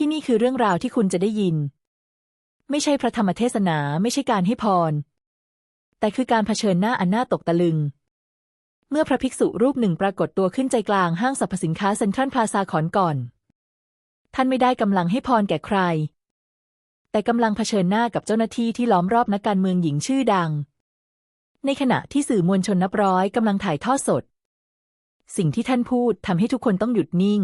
ที่นี่คือเรื่องราวที่คุณจะได้ยิน ไม่ใช่พระธรรมเทศนาไม่ใช่การให้พร แต่คือการเผชิญหน้าอันน่าตกตะลึง เมื่อพระภิกษุรูปหนึ่งปรากฏตัวขึ้นใจกลางห้างสรรพสินค้าเซ็นทรัลพลาซาขอนก่อน ท่านไม่ได้กำลังให้พรแก่ใคร แต่กำลังเผชิญหน้ากับเจ้าหน้าที่ที่ล้อมรอบนักการเมืองหญิงชื่อดัง ในขณะที่สื่อมวลชนนับร้อยกำลังถ่ายทอดสด สิ่งที่ท่านพูดทำให้ทุกคนต้องหยุดนิ่ง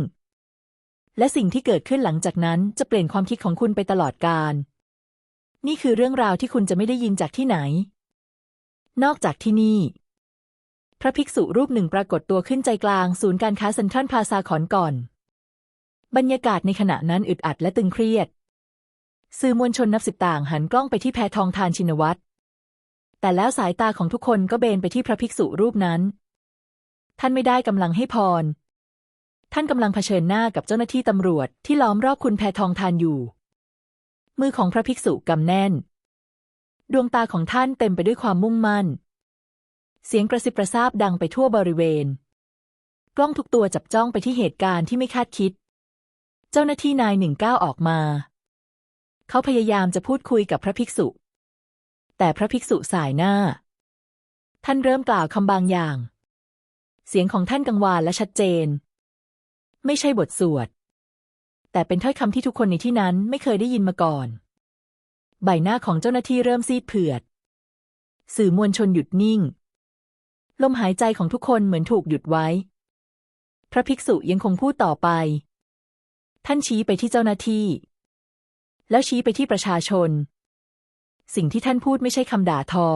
และสิ่งที่เกิดขึ้นหลังจากนั้นจะเปลี่ยนความคิดของคุณไปตลอดกาล นี่คือเรื่องราวที่คุณจะไม่ได้ยินจากที่ไหน นอกจากที่นี่ พระภิกษุรูปหนึ่งปรากฏตัวขึ้นใจกลางศูนย์การค้าเซ็นทรัลพลาซาขอนก่อน บรรยากาศในขณะนั้นอึดอัดและตึงเครียด สื่อมวลชนนับสิบต่างหันกล้องไปที่แพทองทานชินวัตร แต่แล้วสายตาของทุกคนก็เบนไปที่พระภิกษุรูปนั้น ท่านไม่ได้กำลังให้พร ท่านกำลังเผชิญหน้ากับเจ้าหน้าที่ตำรวจที่ล้อมรอบคุณแพทองทานอยู่ มือของพระภิกษุกำแน่น ดวงตาของท่านเต็มไปด้วยความมุ่งมั่น เสียงกระซิบกระซาบดังไปทั่วบริเวณ กล้องทุกตัวจับจ้องไปที่เหตุการณ์ที่ไม่คาดคิด เจ้าหน้าที่นายหนึ่งก้าวออกมา เขาพยายามจะพูดคุยกับพระภิกษุ แต่พระภิกษุสายหน้า ท่านเริ่มกล่าวคำบางอย่าง เสียงของท่านกังวานและชัดเจน ไม่ใช่บทสวด แต่เป็นถ้อยคำที่ทุกคนในที่นั้นไม่เคยได้ยินมาก่อน ใบหน้าของเจ้าหน้าที่เริ่มซีดเผือด สื่อมวลชนหยุดนิ่ง ลมหายใจของทุกคนเหมือนถูกหยุดไว้ พระภิกษุยังคงพูดต่อไป ท่านชี้ไปที่เจ้าหน้าที่ แล้วชี้ไปที่ประชาชน สิ่งที่ท่านพูดไม่ใช่คำด่าทอ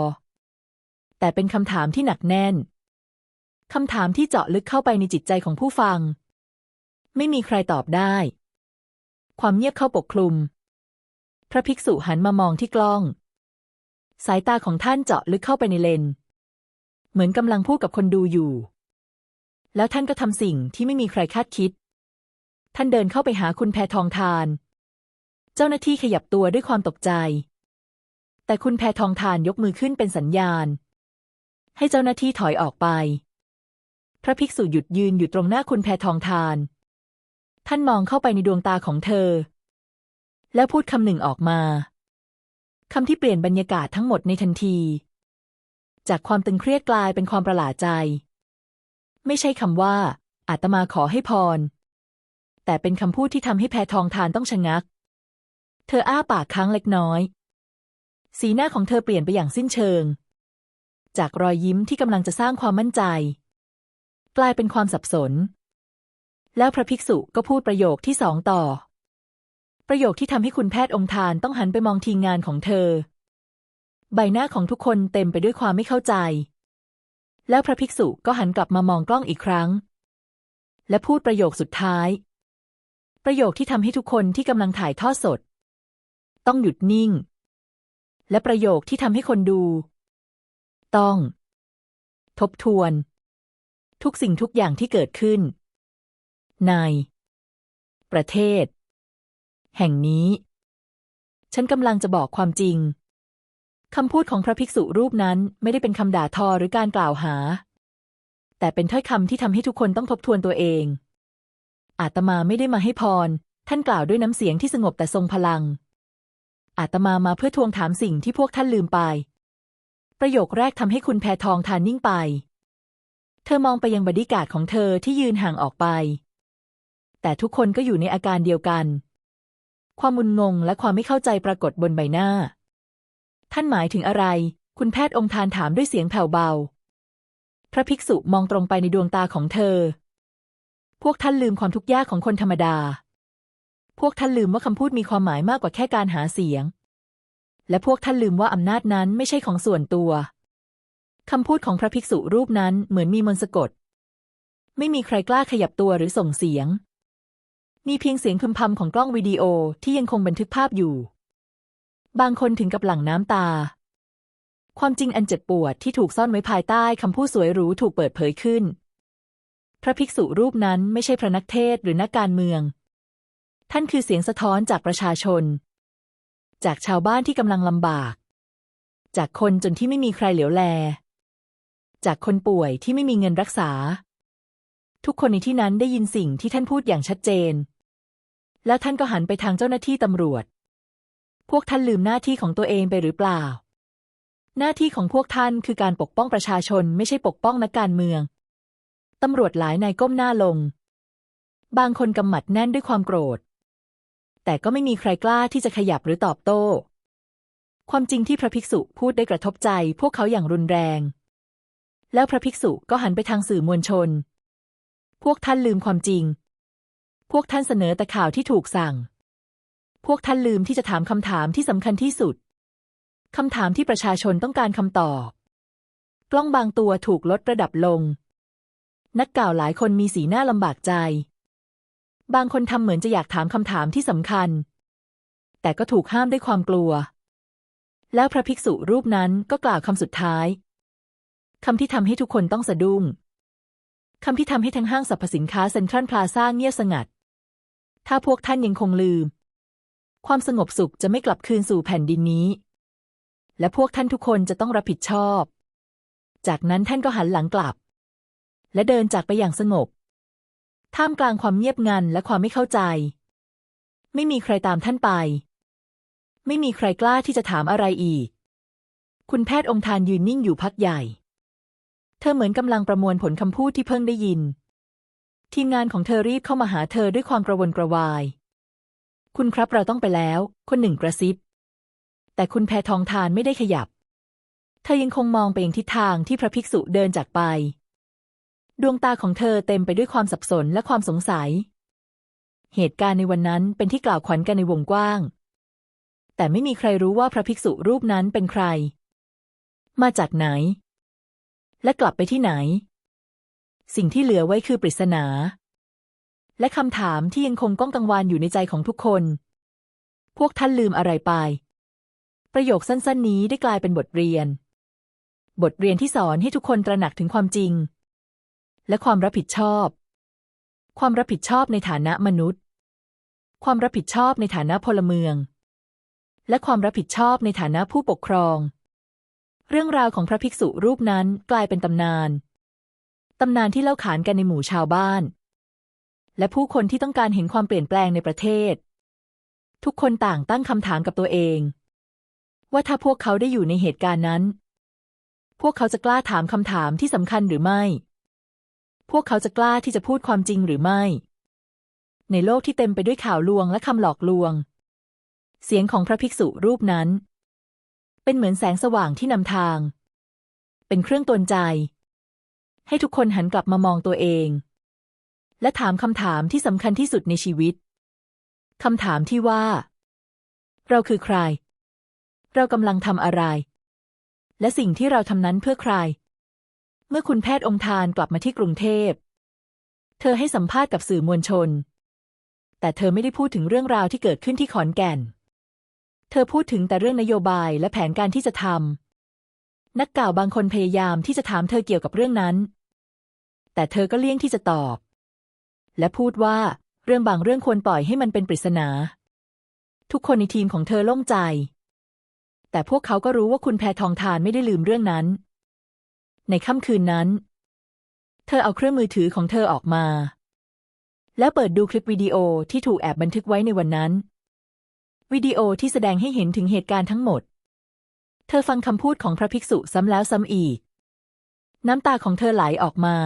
แต่เป็นคำถามที่หนักแน่นคำถามที่เจาะลึกเข้าไปในจิตใจของผู้ฟัง ไม่มีใครตอบได้ ความเงียบเข้าปกคลุม พระภิกษุหันมามองที่กล้อง สายตาของท่านเจาะลึกเข้าไปในเลน เหมือนกำลังพูดกับคนดูอยู่ แล้วท่านก็ทำสิ่งที่ไม่มีใครคาดคิด ท่านเดินเข้าไปหาคุณแพทองทาน เจ้าหน้าที่ขยับตัวด้วยความตกใจ แต่คุณแพทองทานยกมือขึ้นเป็นสัญญาณ ให้เจ้าหน้าที่ถอยออกไป พระภิกษุหยุดยืนอยู่ตรงหน้าคุณแพทองทาน ท่านมองเข้าไปในดวงตาของเธอ แล้วพูดคำหนึ่งออกมาคำที่เปลี่ยนบรรยากาศทั้งหมดในทันที จากความตึงเครียดกลายเป็นความประหลาดใจ ไม่ใช่คำว่า อาตมาขอให้พร แต่เป็นคำพูดที่ทำให้แพทองทานต้องชะงัก เธออ้าปากค้างเล็กน้อย สีหน้าของเธอเปลี่ยนไปอย่างสิ้นเชิง จากรอยยิ้มที่กำลังจะสร้างความมั่นใจ กลายเป็นความสับสน แล้วพระภิกษุก็พูดประโยคที่สองต่อ ประโยคที่ทำให้คุณแพทย์องค์ทานต้องหันไปมองทีมงานของเธอ ใบหน้าของทุกคนเต็มไปด้วยความไม่เข้าใจ แล้วพระภิกษุก็หันกลับมามองกล้องอีกครั้ง และพูดประโยคสุดท้าย ประโยคที่ทำให้ทุกคนที่กำลังถ่ายทอดสด ต้องหยุดนิ่ง และประโยคที่ทำให้คนดู ต้อง ทบทวน ทุกสิ่งทุกอย่างที่เกิดขึ้น ใน ประเทศ แห่งนี้ ฉันกำลังจะบอกความจริงคำพูดของพระภิกษุรูปนั้นไม่ได้เป็นคำด่าทอหรือการกล่าวหา แต่เป็นถ้อยคำที่ทำให้ทุกคนต้องทบทวนตัวเอง อาตมาไม่ได้มาให้พร ท่านกล่าวด้วยน้ำเสียงที่สงบแต่ทรงพลัง อาตมามาเพื่อทวงถามสิ่งที่พวกท่านลืมไป ประโยคแรกทำให้คุณแพทองทานนิ่งไป เธอมองไปยังบดีการ์ดของเธอที่ยืนห่างออกไป แต่ทุกคนก็อยู่ในอาการเดียวกัน ความมุนงงและความไม่เข้าใจปรากฏบนใบหน้า ท่านหมายถึงอะไร คุณแพทย์องค์ทานถามด้วยเสียงแผ่วเบา พระภิกษุมองตรงไปในดวงตาของเธอ พวกท่านลืมความทุกข์ยากของคนธรรมดา พวกท่านลืมว่าคำพูดมีความหมายมากกว่าแค่การหาเสียง และพวกท่านลืมว่าอำนาจนั้นไม่ใช่ของส่วนตัวคำพูดของพระภิกษุรูปนั้นเหมือนมีมนต์สะกด ไม่มีใครกล้าขยับตัวหรือส่งเสียง มีเพียงเสียงพึมพำของกล้องวิดีโอที่ยังคงบันทึกภาพอยู่ บางคนถึงกับหลั่งน้ำตา ความจริงอันเจ็บปวดที่ถูกซ่อนไว้ภายใต้คำพูดสวยหรูถูกเปิดเผยขึ้น พระภิกษุรูปนั้นไม่ใช่พระนักเทศหรือนักการเมือง ท่านคือเสียงสะท้อนจากประชาชน จากชาวบ้านที่กำลังลำบาก จากคนจนที่ไม่มีใครเหลียวแล จากคนป่วยที่ไม่มีเงินรักษา ทุกคนในที่นั้นได้ยินสิ่งที่ท่านพูดอย่างชัดเจน แล้วท่านก็หันไปทางเจ้าหน้าที่ตำรวจ พวกท่านลืมหน้าที่ของตัวเองไปหรือเปล่า หน้าที่ของพวกท่านคือการปกป้องประชาชนไม่ใช่ปกป้องนักการเมือง ตำรวจหลายนายก้มหน้าลง บางคนกำหมัดแน่นด้วยความโกรธ แต่ก็ไม่มีใครกล้าที่จะขยับหรือตอบโต้ ความจริงที่พระภิกษุพูดได้กระทบใจ พวกเขาอย่างรุนแรง แล้วพระภิกษุก็หันไปทางสื่อมวลชน พวกท่านลืมความจริง พวกท่านเสนอแต่ข่าวที่ถูกสั่ง พวกท่านลืมที่จะถามคำถามที่สำคัญที่สุด คำถามที่ประชาชนต้องการคำตอบ กล้องบางตัวถูกลดระดับลง นักกล่าวหลายคนมีสีหน้าลำบากใจ บางคนทำเหมือนจะอยากถามคำถามที่สำคัญ แต่ก็ถูกห้ามด้วยความกลัว แล้วพระภิกษุรูปนั้นก็กล่าวคำสุดท้ายคำที่ทำให้ทุกคนต้องสะดุ้ง คำที่ทำให้ทั้งห้างสรรพสินค้าเซ็นทรัลพลาซ่าเงียบสงัด ถ้าพวกท่านยังคงลืม ความสงบสุขจะไม่กลับคืนสู่แผ่นดินนี้ และพวกท่านทุกคนจะต้องรับผิดชอบ จากนั้นท่านก็หันหลังกลับ และเดินจากไปอย่างสงบ ท่ามกลางความเงียบงันและความไม่เข้าใจ ไม่มีใครตามท่านไป ไม่มีใครกล้าที่จะถามอะไรอีก คุณแพทย์องค์ทานยืนนิ่งอยู่พักใหญ่ เธอเหมือนกำลังประมวลผลคำพูดที่เพิ่งได้ยิน ทีมงานของเธอรีบเข้ามาหาเธอด้วยความกระวนกระวาย คุณครับเราต้องไปแล้ว คนหนึ่งกระซิบ แต่คุณแพทองทานไม่ได้ขยับ เธอยังคงมองไปยังทิศทางที่พระภิกษุเดินจากไป ดวงตาของเธอเต็มไปด้วยความสับสนและความสงสัย เหตุการณ์ในวันนั้นเป็นที่กล่าวขวัญกันในวงกว้าง แต่ไม่มีใครรู้ว่าพระภิกษุรูปนั้นเป็นใคร มาจากไหน และกลับไปที่ไหน สิ่งที่เหลือไว้คือปริศนา และคำถามที่ยังคงก้องกังวานอยู่ในใจของทุกคน พวกท่านลืมอะไรไป ประโยคสั้นๆ นี้ได้กลายเป็นบทเรียน บทเรียนที่สอนให้ทุกคนตระหนักถึงความจริง และความรับผิดชอบ ความรับผิดชอบในฐานะมนุษย์ ความรับผิดชอบในฐานะพลเมือง และความรับผิดชอบในฐานะผู้ปกครอง เรื่องราวของพระภิกษุรูปนั้นกลายเป็นตำนาน ตำนานที่เล่าขานกันในหมู่ชาวบ้าน และผู้คนที่ต้องการเห็นความเปลี่ยนแปลงในประเทศ ทุกคนต่างตั้งคำถามกับตัวเอง ว่าถ้าพวกเขาได้อยู่ในเหตุการณ์นั้น พวกเขาจะกล้าถามคำถามที่สำคัญหรือไม่ พวกเขาจะกล้าที่จะพูดความจริงหรือไม่ ในโลกที่เต็มไปด้วยข่าวลวงและคำหลอกลวง เสียงของพระภิกษุรูปนั้น เป็นเหมือนแสงสว่างที่นำทาง เป็นเครื่องตนใจ ให้ทุกคนหันกลับมามองตัวเอง และถามคำถามที่สำคัญที่สุดในชีวิตคำถามที่ว่า เราคือใคร เรากำลังทำอะไร และสิ่งที่เราทำนั้นเพื่อใคร เมื่อคุณแพทย์องค์ทานกลับมาที่กรุงเทพ เธอให้สัมภาษณ์กับสื่อมวลชน แต่เธอไม่ได้พูดถึงเรื่องราวที่เกิดขึ้นที่ขอนแก่น เธอพูดถึงแต่เรื่องนโยบายและแผนการที่จะทำนักกล่าวบางคนพยายามที่จะถามเธอเกี่ยวกับเรื่องนั้น แต่เธอก็เลี่ยงที่จะตอบ และพูดว่าเรื่องบางเรื่องควรปล่อยให้มันเป็นปริศนา ทุกคนในทีมของเธอโล่งใจ แต่พวกเขาก็รู้ว่าคุณแพทองทานไม่ได้ลืมเรื่องนั้น ในค่ำคืนนั้น เธอเอาเครื่องมือถือของเธอออกมา แล้วเปิดดูคลิปวิดีโอที่ถูกแอบบันทึกไว้ในวันนั้น วิดีโอที่แสดงให้เห็นถึงเหตุการณ์ทั้งหมด เธอฟังคำพูดของพระภิกษุซ้ำแล้วซ้ำอีก น้ำตาของเธอไหลออกมา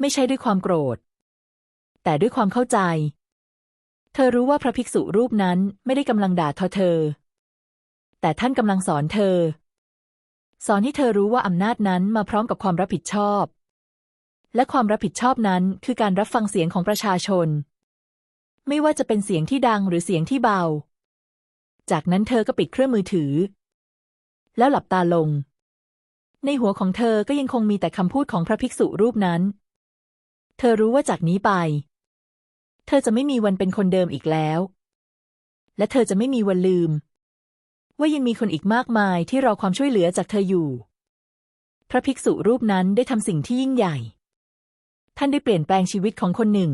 ไม่ใช่ด้วยความโกรธ แต่ด้วยความเข้าใจ เธอรู้ว่าพระภิกษุรูปนั้นไม่ได้กำลังด่าทอเธอ แต่ท่านกำลังสอนเธอ สอนให้เธอรู้ว่าอำนาจนั้นมาพร้อมกับความรับผิดชอบ และความรับผิดชอบนั้นคือการรับฟังเสียงของประชาชน ไม่ว่าจะเป็นเสียงที่ดังหรือเสียงที่เบา จากนั้นเธอก็ปิดเครื่องมือถือ แล้วหลับตาลง ในหัวของเธอก็ยังคงมีแต่คำพูดของพระภิกษุรูปนั้น เธอรู้ว่าจากนี้ไป เธอจะไม่มีวันเป็นคนเดิมอีกแล้ว และเธอจะไม่มีวันลืม ว่ายังมีคนอีกมากมายที่รอความช่วยเหลือจากเธออยู่ พระภิกษุรูปนั้นได้ทำสิ่งที่ยิ่งใหญ่ ท่านได้เปลี่ยนแปลงชีวิตของคนหนึ่ง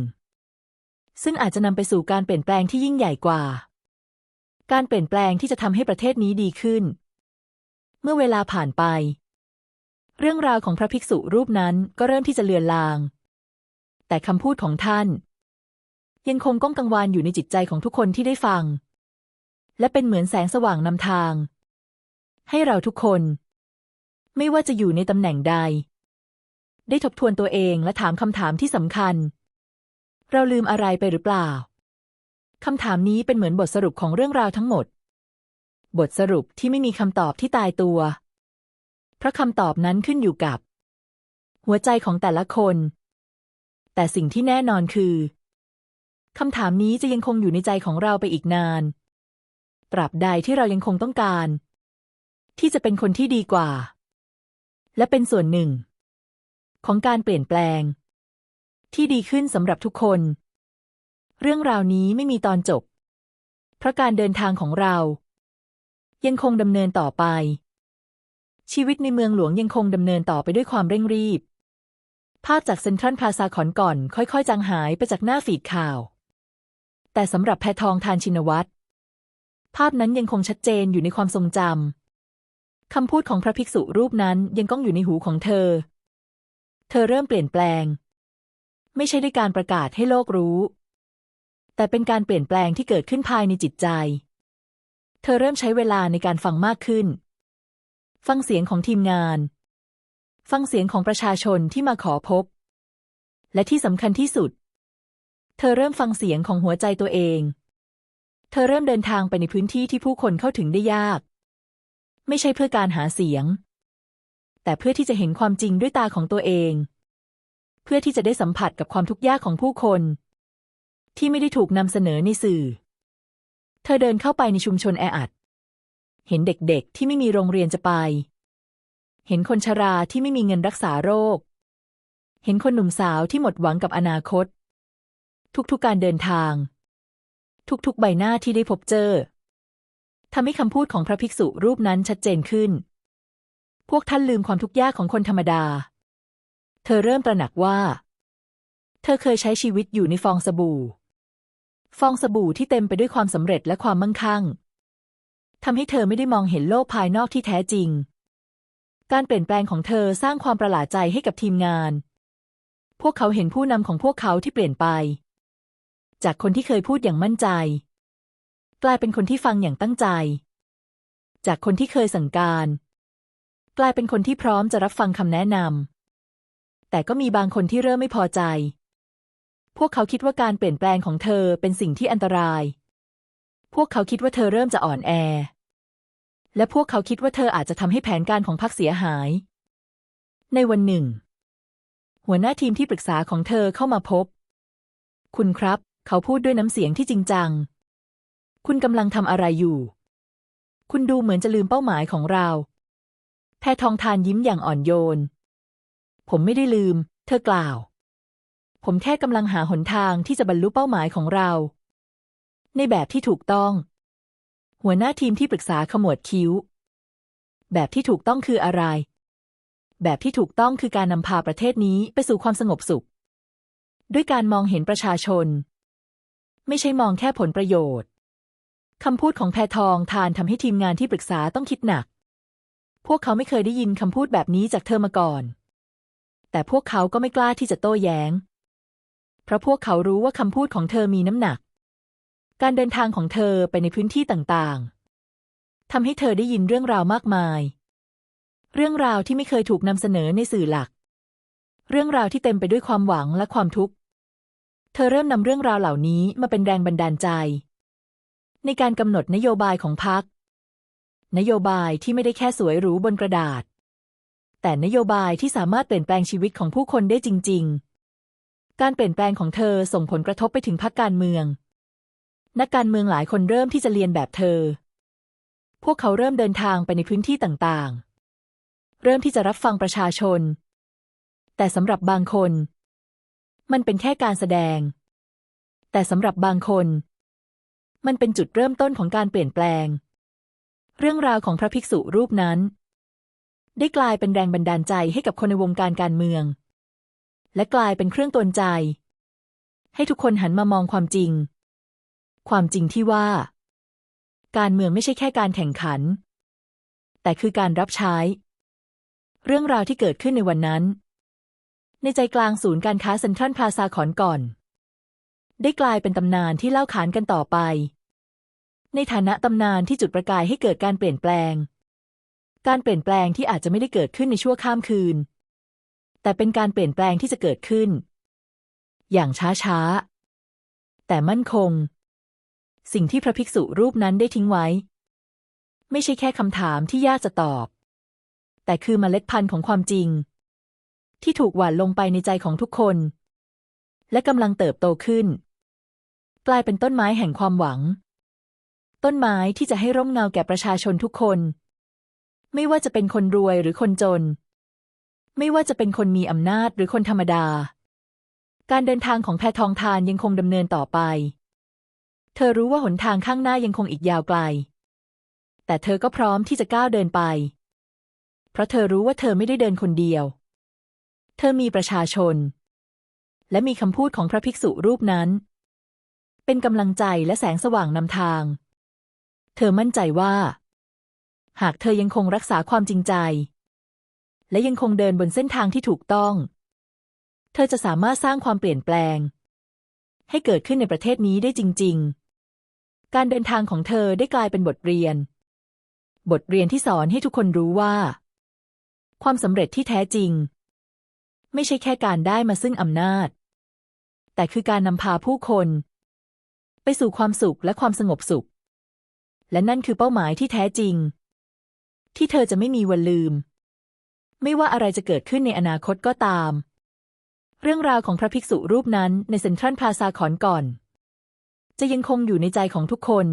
ซึ่งอาจจะนำไปสู่การเปลี่ยนแปลงที่ยิ่งใหญ่กว่า การเปลี่ยนแปลงที่จะทำให้ประเทศนี้ดีขึ้น เมื่อเวลาผ่านไป เรื่องราวของพระภิกษุรูปนั้นก็เริ่มที่จะเลือนลาง แต่คำพูดของท่าน ยังคงก้องกังวานอยู่ในจิตใจของทุกคนที่ได้ฟัง และเป็นเหมือนแสงสว่างนำทาง ให้เราทุกคน ไม่ว่าจะอยู่ในตำแหน่งใด ได้ทบทวนตัวเองและถามคำถามที่สำคัญ เราลืมอะไรไปหรือเปล่า คำถามนี้เป็นเหมือนบทสรุปของเรื่องราวทั้งหมด บทสรุปที่ไม่มีคำตอบที่ตายตัว เพราะคำตอบนั้นขึ้นอยู่กับ หัวใจของแต่ละคน แต่สิ่งที่แน่นอนคือคำถามนี้จะยังคงอยู่ในใจของเราไปอีกนาน ตราบใดที่เรายังคงต้องการ ที่จะเป็นคนที่ดีกว่า และเป็นส่วนหนึ่ง ของการเปลี่ยนแปลง ที่ดีขึ้นสำหรับทุกคน เรื่องราวนี้ไม่มีตอนจบ เพราะการเดินทางของเรา ยังคงดำเนินต่อไป ชีวิตในเมืองหลวงยังคงดำเนินต่อไปด้วยความเร่งรีบ ภาพจากเซ็นทรัลพลาซาขอนก่อน ค่อยๆ จางหายไปจากหน้าฟีดข่าว แต่สำหรับแพทองทานชินวัตรภาพนั้นยังคงชัดเจนอยู่ในความทรงจำคำพูดของพระภิกษุรูปนั้นยังก้องอยู่ในหูของเธอ เธอเริ่มเปลี่ยนแปลง ไม่ใช่ด้วยการประกาศให้โลกรู้ แต่เป็นการเปลี่ยนแปลงที่เกิดขึ้นภายในจิตใจ เธอเริ่มใช้เวลาในการฟังมากขึ้น ฟังเสียงของทีมงาน ฟังเสียงของประชาชนที่มาขอพบ และที่สำคัญที่สุด เธอเริ่มฟังเสียงของหัวใจตัวเอง เธอเริ่มเดินทางไปในพื้นที่ที่ผู้คนเข้าถึงได้ยาก ไม่ใช่เพื่อการหาเสียง แต่เพื่อที่จะเห็นความจริงด้วยตาของตัวเอง เพื่อที่จะได้สัมผัสกับความทุกข์ยากของผู้คน ที่ไม่ได้ถูกนำเสนอในสื่อ เธอเดินเข้าไปในชุมชนแออัด เห็นเด็กๆที่ไม่มีโรงเรียนจะไป เห็นคนชราที่ไม่มีเงินรักษาโรค เห็นคนหนุ่มสาวที่หมดหวังกับอนาคต ทุกๆการเดินทาง ทุกๆใบหน้าที่ได้พบเจอทำให้คำพูดของพระภิกษุรูปนั้นชัดเจนขึ้น พวกท่านลืมความทุกข์ยากของคนธรรมดา เธอเริ่มตระหนักว่า เธอเคยใช้ชีวิตอยู่ในฟองสบู่ ฟองสบู่ที่เต็มไปด้วยความสำเร็จและความมั่งคั่งทำให้เธอไม่ได้มองเห็นโลกภายนอกที่แท้จริง การเปลี่ยนแปลงของเธอสร้างความประหลาดใจให้กับทีมงาน พวกเขาเห็นผู้นำของพวกเขาที่เปลี่ยนไป จากคนที่เคยพูดอย่างมั่นใจ กลายเป็นคนที่ฟังอย่างตั้งใจ จากคนที่เคยสั่งการ กลายเป็นคนที่พร้อมจะรับฟังคำแนะนำ แต่ก็มีบางคนที่เริ่มไม่พอใจ พวกเขาคิดว่าการเปลี่ยนแปลงของเธอเป็นสิ่งที่อันตราย พวกเขาคิดว่าเธอเริ่มจะอ่อนแอ และพวกเขาคิดว่าเธออาจจะทำให้แผนการของพรรคเสียหาย ในวันหนึ่ง หัวหน้าทีมที่ปรึกษาของเธอเข้ามาพบ คุณครับ เขาพูดด้วยน้ำเสียงที่จริงจัง คุณกำลังทำอะไรอยู่ คุณดูเหมือนจะลืมเป้าหมายของเรา แพทองทานยิ้มอย่างอ่อนโยน ผมไม่ได้ลืม เธอกล่าว ผมแค่กำลังหาหนทางที่จะบรรลุเป้าหมายของเรา ในแบบที่ถูกต้อง หัวหน้าทีมที่ปรึกษาขมวดคิ้ว แบบที่ถูกต้องคืออะไร แบบที่ถูกต้องคือการนำพาประเทศนี้ไปสู่ความสงบสุข ด้วยการมองเห็นประชาชน ไม่ใช่มองแค่ผลประโยชน์คำพูดของแพทองทานทำให้ทีมงานที่ปรึกษาต้องคิดหนัก พวกเขาไม่เคยได้ยินคำพูดแบบนี้จากเธอมาก่อน แต่พวกเขาก็ไม่กล้าที่จะโต้แย้ง เพราะพวกเขารู้ว่าคำพูดของเธอมีน้ำหนัก การเดินทางของเธอไปในพื้นที่ต่างๆทำให้เธอได้ยินเรื่องราวมากมาย เรื่องราวที่ไม่เคยถูกนำเสนอในสื่อหลัก เรื่องราวที่เต็มไปด้วยความหวังและความทุกข์ เธอเริ่มนำเรื่องราวเหล่านี้มาเป็นแรงบันดาลใจ ในการกำหนดนโยบายของพรรคนโยบายที่ไม่ได้แค่สวยหรูบนกระดาษ แต่นโยบายที่สามารถเปลี่ยนแปลงชีวิตของผู้คนได้จริง ๆ การเปลี่ยนแปลงของเธอส่งผลกระทบไปถึงพรรคการเมือง นักการเมืองหลายคนเริ่มที่จะเรียนแบบเธอ พวกเขาเริ่มเดินทางไปในพื้นที่ต่างๆ เริ่มที่จะรับฟังประชาชน แต่สำหรับบางคน มันเป็นแค่การแสดง แต่สำหรับบางคน มันเป็นจุดเริ่มต้นของการเปลี่ยนแปลง เรื่องราวของพระภิกษุรูปนั้น ได้กลายเป็นแรงบันดาลใจให้กับคนในวงการการเมือง และกลายเป็นเครื่องตนใจ ให้ทุกคนหันมามองความจริง ความจริงที่ว่า การเมืองไม่ใช่แค่การแข่งขัน แต่คือการรับใช้ เรื่องราวที่เกิดขึ้นในวันนั้น ในใจกลางศูนย์การค้าเซ็นทรัลพลาซาขอนก่อน ได้กลายเป็นตำนานที่เล่าขานกันต่อไป ในฐานะตำนานที่จุดประกายให้เกิดการเปลี่ยนแปลง การเปลี่ยนแปลงที่อาจจะไม่ได้เกิดขึ้นในชั่วข้ามคืน แต่เป็นการเปลี่ยนแปลงที่จะเกิดขึ้น อย่างช้าๆ แต่มั่นคง สิ่งที่พระภิกษุรูปนั้นได้ทิ้งไว้ ไม่ใช่แค่คำถามที่ยากจะตอบ แต่คือเมล็ดพันธุ์ของความจริง ที่ถูกหว่านลงไปในใจของทุกคน และกำลังเติบโตขึ้น กลายเป็นต้นไม้แห่งความหวัง ต้นไม้ที่จะให้ร่มเงาแก่ประชาชนทุกคน ไม่ว่าจะเป็นคนรวยหรือคนจน ไม่ว่าจะเป็นคนมีอำนาจหรือคนธรรมดา การเดินทางของแพทองทานยังคงดำเนินต่อไป เธอรู้ว่าหนทางข้างหน้ายังคงอีกยาวไกล แต่เธอก็พร้อมที่จะก้าวเดินไป เพราะเธอรู้ว่าเธอไม่ได้เดินคนเดียว เธอมีประชาชน และมีคำพูดของพระภิกษุรูปนั้น เป็นกำลังใจและแสงสว่างนำทาง เธอมั่นใจว่า หากเธอยังคงรักษาความจริงใจ และยังคงเดินบนเส้นทางที่ถูกต้อง เธอจะสามารถสร้างความเปลี่ยนแปลง ให้เกิดขึ้นในประเทศนี้ได้จริง ๆ การเดินทางของเธอได้กลายเป็นบทเรียน บทเรียนที่สอนให้ทุกคนรู้ว่า ความสำเร็จที่แท้จริง ไม่ใช่แค่การได้มาซึ่งอำนาจ แต่คือการนำพาผู้คน ไปสู่ความสุขและความสงบสุข และนั่นคือเป้าหมายที่แท้จริง ที่เธอจะไม่มีวันลืม ไม่ว่าอะไรจะเกิดขึ้นในอนาคตก็ตาม เรื่องราวของพระภิกษุรูปนั้นในเซ็นทรัลพลาซาขอนก่อน จะยังคงอยู่ในใจของทุกคน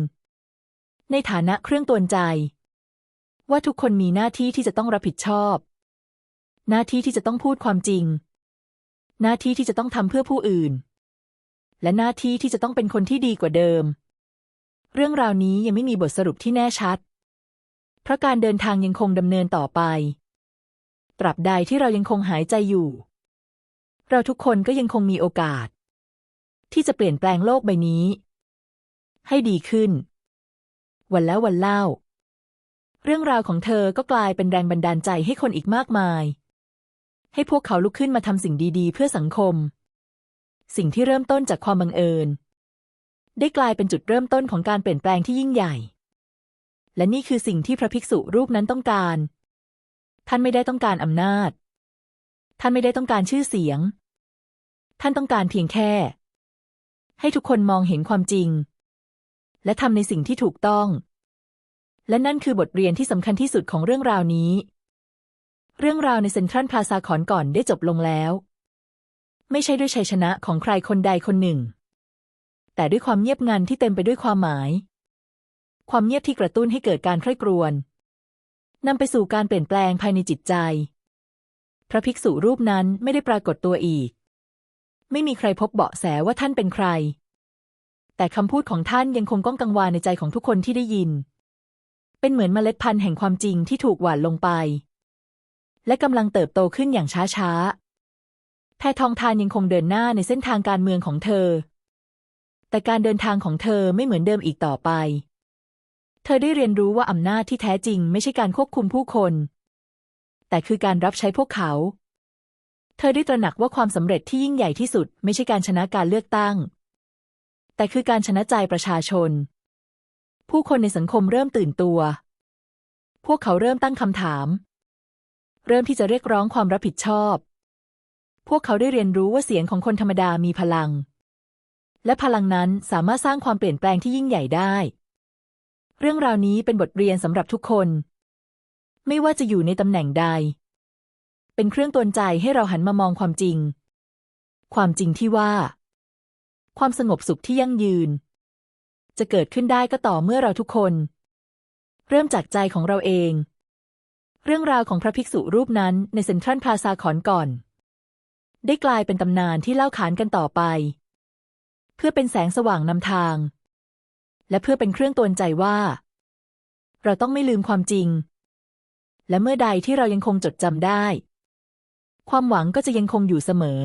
ในฐานะเครื่องตวนใจ ว่าทุกคนมีหน้าที่ที่จะต้องรับผิดชอบ หน้าที่ที่จะต้องพูดความจริง หน้าที่ที่จะต้องทำเพื่อผู้อื่น และหน้าที่ที่จะต้องเป็นคนที่ดีกว่าเดิม เรื่องราวนี้ยังไม่มีบทสรุปที่แน่ชัด เพราะการเดินทางยังคงดำเนินต่อไป ตราบใดที่เรายังคงหายใจอยู่ เราทุกคนก็ยังคงมีโอกาส ที่จะเปลี่ยนแปลงโลกใบนี้ ให้ดีขึ้น วันแล้ววันเล่า เรื่องราวของเธอก็กลายเป็นแรงบันดาลใจให้คนอีกมากมาย ให้พวกเขาลุกขึ้นมาทำสิ่งดีๆ เพื่อสังคม สิ่งที่เริ่มต้นจากความบังเอิญ ได้กลายเป็นจุดเริ่มต้นของการเปลี่ยนแปลงที่ยิ่งใหญ่ และนี่คือสิ่งที่พระภิกษุรูปนั้นต้องการ ท่านไม่ได้ต้องการอำนาจ ท่านไม่ได้ต้องการชื่อเสียง ท่านต้องการเพียงแค่ ให้ทุกคนมองเห็นความจริง และทำในสิ่งที่ถูกต้อง และนั่นคือบทเรียนที่สำคัญที่สุดของเรื่องราวนี้ เรื่องราวในเซ็นทรัลพลาซาขอนก่อนได้จบลงแล้ว ไม่ใช่ด้วยชัยชนะของใครคนใดคนหนึ่ง แต่ด้วยความเงียบงันที่เต็มไปด้วยความหมาย ความเงียบที่กระตุ้นให้เกิดการใคร่ครวญนำไปสู่การเปลี่ยนแปลงภายในจิตใจ พระภิกษุรูปนั้นไม่ได้ปรากฏตัวอีก ไม่มีใครพบเบาะแสว่าท่านเป็นใคร แต่คำพูดของท่านยังคงก้องกังวานในใจของทุกคนที่ได้ยิน เป็นเหมือนเมล็ดพันธุ์แห่งความจริงที่ถูกหว่านลงไป และกำลังเติบโตขึ้นอย่างช้าๆ แพทองทานยังคงเดินหน้าในเส้นทางการเมืองของเธอ แต่การเดินทางของเธอไม่เหมือนเดิมอีกต่อไป เธอได้เรียนรู้ว่าอำนาจที่แท้จริงไม่ใช่การควบคุมผู้คน แต่คือการรับใช้พวกเขา เธอได้ตระหนักว่าความสำเร็จที่ยิ่งใหญ่ที่สุด ไม่ใช่การชนะการเลือกตั้ง แต่คือการชนะใจประชาชน ผู้คนในสังคมเริ่มตื่นตัว พวกเขาเริ่มตั้งคำถาม เริ่มที่จะเรียกร้องความรับผิดชอบ พวกเขาได้เรียนรู้ว่าเสียงของคนธรรมดามีพลัง และพลังนั้นสามารถสร้างความเปลี่ยนแปลงที่ยิ่งใหญ่ได้ เรื่องราวนี้เป็นบทเรียนสำหรับทุกคน ไม่ว่าจะอยู่ในตำแหน่งใด เป็นเครื่องตวนใจให้เราหันมามองความจริง ความจริงที่ว่า ความสงบสุขที่ยั่งยืน จะเกิดขึ้นได้ก็ต่อเมื่อเราทุกคน เริ่มจากใจของเราเอง เรื่องราวของพระภิกษุรูปนั้นในเซ็นทรัลพลาซาขอนก่อน ได้กลายเป็นตำนานที่เล่าขานกันต่อไป เพื่อเป็นแสงสว่างนำทาง และเพื่อเป็นเครื่องตวนใจว่า เราต้องไม่ลืมความจริง และเมื่อใดที่เรายังคงจดจำได้ ความหวังก็จะยังคงอยู่เสมอ